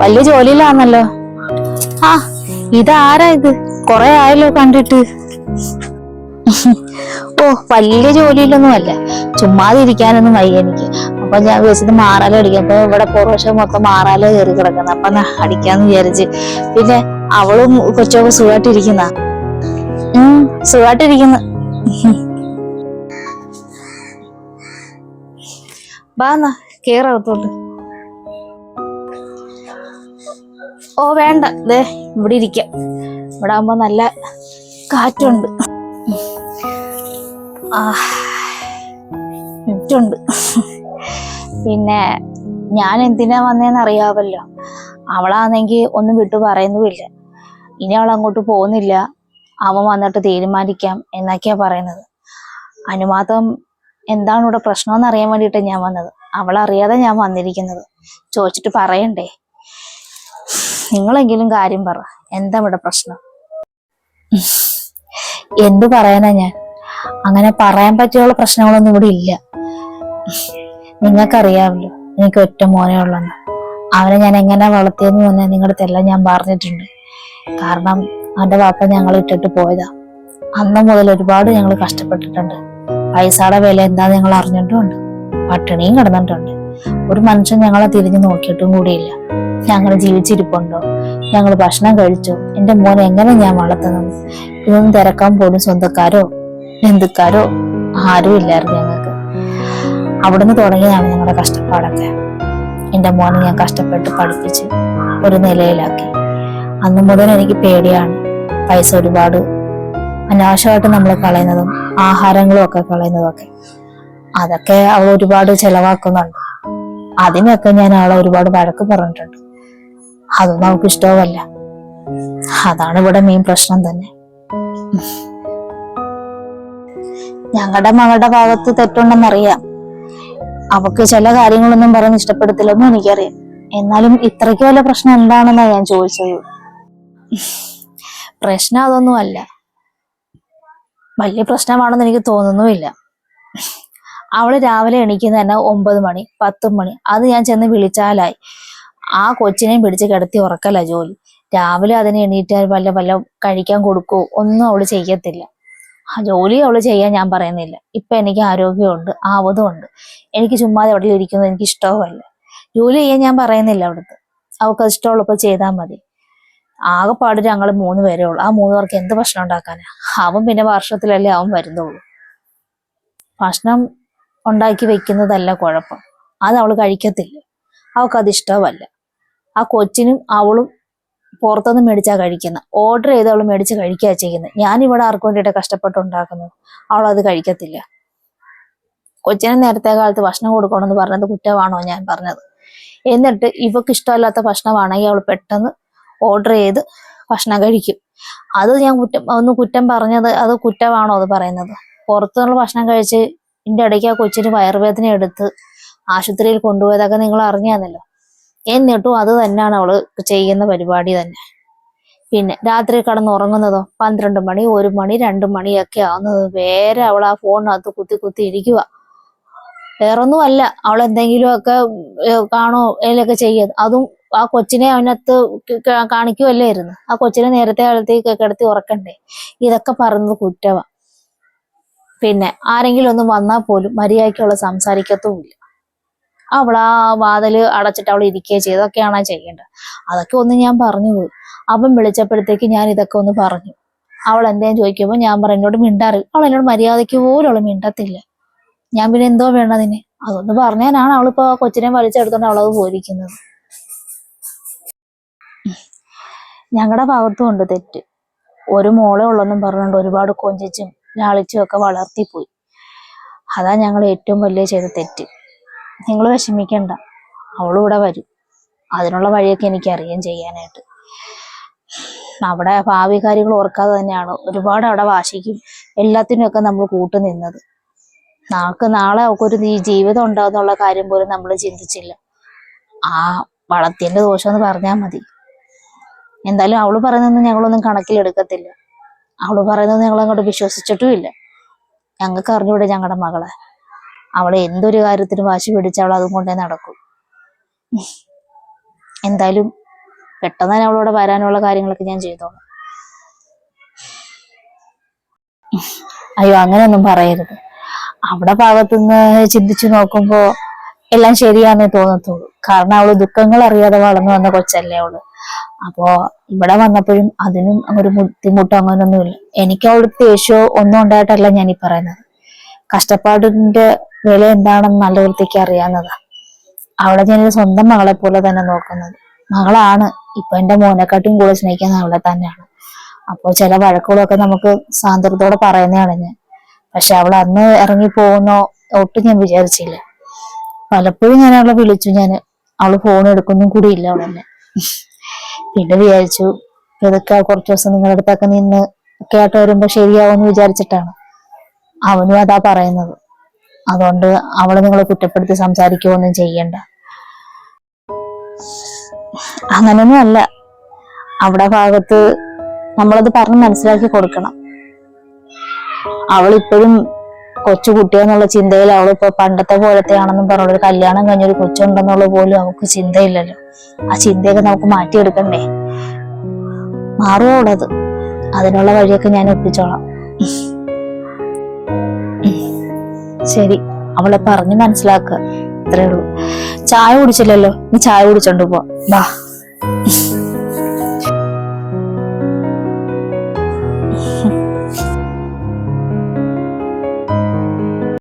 വലിയ ജോലിയിലാണല്ലോ. ആ ഇതാരാ ഇത്? കൊറേ ആയല്ലോ കണ്ടിട്ട്. ഓ വലിയ ജോലിയിലൊന്നും അല്ല. ചുമ്മാതെ ഇരിക്കാനൊന്നും വയ്യ എനിക്ക്. അപ്പൊ ഞാൻ വിചാരിച്ചത് മാറാല അടിക്കാം അപ്പൊ ഇവിടെ പുറവശം മൊത്തം മാറാല കയറി കിടക്കുന്നത് അപ്പൊ അടിക്കാന്ന് വിചാരിച്ച്. പിന്നെ അവളും കൊച്ചൊക്കെ സുഖമായിട്ടിരിക്കുന്ന ഉം സുഖമായിട്ടിരിക്കുന്നു വാ എന്നാ കേറകത്തോട്ട് ഓ വേണ്ട. ദേ ഇവിടെ ഇരിക്കാം. ഇവിടെ ആകുമ്പോ നല്ല കാറ്റുണ്ട്. ആ പിന്നെ ഞാൻ എന്തിനാ വന്നേന്ന് അറിയാവല്ലോ. അവളാണെങ്കിൽ ഒന്നും വിട്ടു പറയുന്നുമില്ല. ഇനി അവൾ അങ്ങോട്ട് പോകുന്നില്ല. അവൻ വന്നിട്ട് തീരുമാനിക്കാം എന്നൊക്കെയാ പറയുന്നത്. അനുമാതം എന്താണ് ഇവിടെ പ്രശ്നമെന്ന് അറിയാൻ വേണ്ടിയിട്ട് ഞാൻ വന്നത്. അറിയാതെ ഞാൻ വന്നിരിക്കുന്നത്. ചോദിച്ചിട്ട് പറയണ്ടേ? നിങ്ങളെങ്കിലും കാര്യം പറ. എന്താ ഇവിടെ പ്രശ്നം? എന്തു പറയാനാ ഞാൻ? അങ്ങനെ പറയാൻ പറ്റിയുള്ള പ്രശ്നങ്ങളൊന്നും ഇവിടെ ഇല്ല. നിങ്ങൾക്കറിയാമല്ലോ എനിക്ക് ഒറ്റ മോനെ ഉള്ളെന്ന്. അവനെ ഞാൻ എങ്ങനെ വളർത്തിയെന്ന് പറഞ്ഞാൽ നിങ്ങളുടെ എല്ലാം ഞാൻ പറഞ്ഞിട്ടുണ്ട്. കാരണം അവന്റെ വാപ്പ ഞങ്ങൾ ഇട്ടിട്ട് പോയതാ. അന്ന് മുതൽ ഒരുപാട് ഞങ്ങൾ കഷ്ടപ്പെട്ടിട്ടുണ്ട്. പൈസയുടെ വില എന്താന്ന് ഞങ്ങൾ അറിഞ്ഞിട്ടുണ്ട് പട്ടിണിയും കിടന്നിട്ടുണ്ട്. ഒരു മനുഷ്യൻ ഞങ്ങളെ തിരിഞ്ഞു നോക്കിയിട്ടും കൂടിയില്ല. ഞങ്ങൾ ജീവിച്ചിരിപ്പുണ്ടോ? ഞങ്ങൾ ഭക്ഷണം കഴിച്ചു. എന്റെ മോൻ എങ്ങനെ ഞാൻ വളർത്തുന്നത് ഇതൊന്നും തിരക്കാൻ പോലും സ്വന്തക്കാരോ ബന്ധുക്കാരോ ആരും ഇല്ലായിരുന്നു ഞങ്ങൾക്ക്. അവിടുന്ന് തുടങ്ങിയതാണ് ഞങ്ങളുടെ കഷ്ടപ്പാടൊക്കെ. എന്റെ മോനെ ഞാൻ കഷ്ടപ്പെട്ട് പഠിപ്പിച്ച് ഒരു നിലയിലാക്കി. അന്ന് മുതൽ എനിക്ക് പേടിയാണ്. പൈസ ഒരുപാട്. അനാവശ്യമായിട്ട് നമ്മൾ കളയുന്നതും ആഹാരങ്ങളും ഒക്കെ കളയുന്നതും ഒക്കെ അതൊക്കെ അവൾ ഒരുപാട് ചെലവാക്കുന്നുണ്ട്. അതിനൊക്കെ ഞാൻ അവളെ ഒരുപാട് വഴക്ക് പറഞ്ഞിട്ടുണ്ട്. അതൊന്നും അവൾക്ക് ഇഷ്ടവുമല്ല. അതാണ് ഇവിടെ മെയിൻ പ്രശ്നം തന്നെ. ഞങ്ങളുടെ മകളുടെ ഭാഗത്ത് തെറ്റുണ്ടെന്നറിയാം. അവക്ക് ചില കാര്യങ്ങളൊന്നും പറഞ്ഞ് ഇഷ്ടപ്പെടുത്തില്ലെന്നും എനിക്കറിയാം. എന്നാലും ഇത്രയ്ക്ക് വല്ല പ്രശ്നം എന്താണെന്നാ ഞാൻ ചോദിച്ചത്. പ്രശ്നം അതൊന്നുമല്ല വലിയ പ്രശ്നമാണെന്ന് എനിക്ക് തോന്നുന്നുമില്ല. അവൾ രാവിലെ എണീക്കുന്ന തന്നെ ഒമ്പത് മണി പത്ത് മണി അത് ഞാൻ ചെന്ന് വിളിച്ചാലായി. ആ കൊച്ചിനെയും പിടിച്ച് കിടത്തി ഉറക്കല ജോലി. രാവിലെ അതിനെ എണീറ്റാൽ വല്ല വല്ല കഴിക്കാൻ കൊടുക്കോ ഒന്നും അവൾ ചെയ്യത്തില്ല. ആ ജോലി അവൾ ചെയ്യാൻ ഞാൻ പറയുന്നില്ല. ഇപ്പൊ എനിക്ക് ആരോഗ്യമുണ്ട് ആവതുമുണ്ട്. എനിക്ക് ചുമ്മാതെ അവിടെ ഇരിക്കുന്നത് എനിക്ക് ഇഷ്ടവുമല്ല ജോലി ചെയ്യാൻ ഞാൻ പറയുന്നില്ല അവിടുത്തെ. അവൾക്ക് ഇഷ്ടമുള്ളപ്പോൾ ചെയ്താൽ മതി. ആകെപ്പാട് ഞങ്ങൾ മൂന്ന് പേരേ ഉള്ളൂ. ആ മൂന്ന് പേർക്ക് എന്ത് ഭക്ഷണം ഉണ്ടാക്കാനാ? അവൻ പിന്നെ വർഷത്തിലല്ലേ അവൻ വരുന്നുള്ളൂ. ഭക്ഷണം ഉണ്ടാക്കി വെക്കുന്നതല്ല കുഴപ്പം. അത് അവൾ കഴിക്കത്തില്ല. അവൾക്കത് ഇഷ്ടമല്ല. ആ കൊച്ചിനും അവളും പുറത്തുനിന്ന് മേടിച്ചാ കഴിക്കുന്ന. ഓർഡർ ചെയ്ത് അവൾ മേടിച്ച് കഴിക്കുക ചെയ്യുന്നത് ഞാൻ ഇവിടെ ആർക്കും വേണ്ടിയിട്ട് കഷ്ടപ്പെട്ട് ഉണ്ടാക്കുന്നത്? അവൾ അത് കഴിക്കത്തില്ല. കൊച്ചിനെ നേരത്തെ കാലത്ത് ഭക്ഷണം കൊടുക്കണമെന്ന് പറഞ്ഞത് കുറ്റമാണോ ഞാൻ പറഞ്ഞത്? എന്നിട്ട് ഇവക്ക് ഇഷ്ടമല്ലാത്ത ഭക്ഷണമാണെങ്കിൽ അവൾ പെട്ടെന്ന് ഓർഡർ ചെയ്ത് ഭക്ഷണം കഴിക്കും. അത് ഞാൻ കുറ്റം ഒന്ന് കുറ്റം പറഞ്ഞത് അത് കുറ്റമാണോ അത് പറയുന്നത്? പുറത്തുനിന്നുള്ള ഭക്ഷണം കഴിച്ച് ഇതിന്റെ ഇടയ്ക്ക് ആ കൊച്ചിന് വയറുവേദന എടുത്ത് ആശുപത്രിയിൽ കൊണ്ടുപോയതൊക്കെ നിങ്ങൾ അറിഞ്ഞാന്നല്ലോ? എന്നിട്ടും അത് തന്നെയാണ് അവൾ ചെയ്യുന്ന പരിപാടി തന്നെ. പിന്നെ രാത്രി കിടന്ന് ഉറങ്ങുന്നതോ പന്ത്രണ്ട് മണി ഒരു മണി രണ്ട് മണിയൊക്കെ ആവുന്നത് വേറെ അവൾ ആ ഫോണിനകത്ത് കുത്തി കുത്തി ഇരിക്കുക വേറൊന്നും അല്ല അവൾ എന്തെങ്കിലും ഒക്കെ കാണോ അതിലൊക്കെ ചെയ്യുക അതും ആ കൊച്ചിനെ അതിനകത്ത് കാണിക്കുമല്ലായിരുന്നു ആ കൊച്ചിനെ നേരത്തെ കാലത്തേക്ക് കിടത്തി ഉറക്കണ്ടേ? ഇതൊക്കെ പറഞ്ഞത് കുറ്റവാ. പിന്നെ ആരെങ്കിലും ഒന്ന് വന്നാൽ പോലും മര്യാദയ്ക്കുള്ള സംസാരിക്കത്തുമില്ല. അവൾ ആ വാതിൽ അടച്ചിട്ട് അവൾ ഇരിക്കുകയോ ചെയ്തൊക്കെയാണ് ചെയ്യേണ്ടത്. അതൊക്കെ ഒന്ന് ഞാൻ പറഞ്ഞു പോയി. അവൻ വിളിച്ചപ്പോഴത്തേക്ക് ഞാൻ ഇതൊക്കെ ഒന്ന് പറഞ്ഞു. അവൾ എന്തേലും ചോദിക്കുമ്പോൾ ഞാൻ പറഞ്ഞു എന്നോട് മിണ്ടാറില്ല. അവൾ എന്നോട് മര്യാദയ്ക്ക് പോലും അവൾ മിണ്ടത്തില്ല. ഞാൻ പിന്നെ എന്തോ വേണം വേണ്ടതിന് അതൊന്ന് പറഞ്ഞാനാണ് അവളിപ്പോ കൊച്ചിനെ വലിച്ചെടുത്തോണ്ട് അവളത് പോയിരിക്കുന്നത്. ഞങ്ങളുടെ ഭാഗത്തും ഉണ്ട് തെറ്റ്. ഒരു മോളെ ഉള്ളെന്നും പറഞ്ഞുകൊണ്ട് ഒരുപാട് കൊഞ്ചിച്ചും ലാളിച്ചും ഒക്കെ വളർത്തിപ്പോയി. അതാ ഞങ്ങൾ ഏറ്റവും വലിയ ചെയ്ത തെറ്റ്. നിങ്ങൾ വിഷമിക്കണ്ട. അവളിവിടെ വരും. അതിനുള്ള വഴിയൊക്കെ എനിക്ക് അറിയാൻ ചെയ്യാനായിട്ട്. അവിടെ ഭാവി കാര്യങ്ങൾ ഓർക്കാതെ തന്നെയാണ് ഒരുപാട് അവിടെ വാശിക്കും എല്ലാത്തിനും ഒക്കെ നമ്മൾ കൂട്ടു നിന്നത്. നാൾക്ക് നാളെ ഒക്കെ ഈ ജീവിതം ഉണ്ടാവുന്നുള്ള കാര്യം പോലും നമ്മൾ ചിന്തിച്ചില്ല. ആ വളത്തിന്റെ ദോഷം എന്ന് പറഞ്ഞാൽ മതി. എന്തായാലും അവൾ പറയുന്നൊന്നും ഞങ്ങളൊന്നും കണക്കിലെടുക്കത്തില്ല. അവൾ പറയുന്നത് ഞങ്ങൾ അങ്ങോട്ട് വിശ്വസിച്ചിട്ടുമില്ല. ഞങ്ങൾക്ക് അറിഞ്ഞൂടെ ഞങ്ങളുടെ മകളെ. അവളെ എന്തൊരു കാര്യത്തിനും വാശി പിടിച്ച അവൾ അതും കൊണ്ടേ നടക്കും. എന്തായാലും പെട്ടെന്ന് തന്നെ അവളോട് വരാനുള്ള കാര്യങ്ങളൊക്കെ ഞാൻ ചെയ്തോളാം. അയ്യോ അങ്ങനെയൊന്നും പറയരുത്. അവിടെ ഭാഗത്തുനിന്ന് ചിന്തിച്ചു നോക്കുമ്പോ എല്ലാം ശരിയാന്നേ തോന്നത്തുള്ളൂ. കാരണം അവൾ ദുഃഖങ്ങൾ അറിയാതെ വളർന്നു വന്ന കൊച്ചല്ലേ അവൾ. അപ്പോ ഇവിടെ വന്നപ്പോഴും അതിനും ഒരു ബുദ്ധിമുട്ടോ അങ്ങനൊന്നുമില്ല. എനിക്ക് അവൾക്ക് ദേഷ്യമോ ഒന്നും ഉണ്ടായിട്ടല്ല ഞാൻ ഈ പറയുന്നത്. കഷ്ടപ്പാടിന്റെ വില എന്താണെന്ന് നല്ല വൃത്തിക്ക് അറിയാവുന്നതാ. അവളെ ഞാൻ സ്വന്തം മകളെ പോലെ തന്നെ നോക്കുന്നത്. മകളാണ്. ഇപ്പൊ എന്റെ മോനെക്കാട്ടിയും കൂടെ സ്നേഹിക്കുന്നത് അവളെ തന്നെയാണ്. അപ്പോൾ ചില വഴക്കുകളൊക്കെ നമുക്ക് സാന്ദ്രതയോടെ പറയുന്നതാണ് ഞാൻ. പക്ഷെ അവൾ അന്ന് ഇറങ്ങി പോകുന്നോ ഒട്ടും ഞാൻ വിചാരിച്ചില്ല. പലപ്പോഴും ഞാൻ അവളെ വിളിച്ചു. ഞാൻ അവൾ ഫോൺ എടുക്കൊന്നും കൂടി ഇല്ല അവളെന്നെ പിന്നെ വിചാരിച്ചു ഇതൊക്കെ കുറച്ചു ദിവസം നിങ്ങളുടെ അടുത്തൊക്കെ നിന്ന് കേട്ട് വരുമ്പോ ശരിയാവുമെന്ന് വിചാരിച്ചിട്ടാണ്. അവനും അതാ പറയുന്നത്. അതുകൊണ്ട് അവളെ നിങ്ങളെ കുറ്റപ്പെടുത്തി സംസാരിക്കുകയൊന്നും ചെയ്യണ്ട. അങ്ങനൊന്നും അല്ല. അവിടെ ഭാഗത്ത് നമ്മളത് പറഞ്ഞ് മനസ്സിലാക്കി കൊടുക്കണം. അവളിപ്പോഴും കൊച്ചു കുട്ടിയെന്നുള്ള ചിന്തയിൽ അവളിപ്പോ പണ്ടത്തെ പോലത്തെ ആണെന്നും പറഞ്ഞൊരു കല്യാണം കഴിഞ്ഞ ഒരു കൊച്ചുണ്ടെന്നുള്ള പോലും അവൾക്ക് ചിന്തയില്ലല്ലോ. ആ ചിന്തയൊക്കെ നമുക്ക് മാറ്റിയെടുക്കണ്ടേ? മാറുമോ അവളത് അതിനുള്ള വഴിയൊക്കെ ഞാൻ ഒപ്പിച്ചോളാം. ശരി അവളെ പറഞ്ഞു മനസ്സിലാക്കുക. ഇത്രേ ഉള്ളൂ. ചായ കുടിച്ചില്ലല്ലോ? നീ ചായ കുടിച്ചോണ്ട് പോ. വാ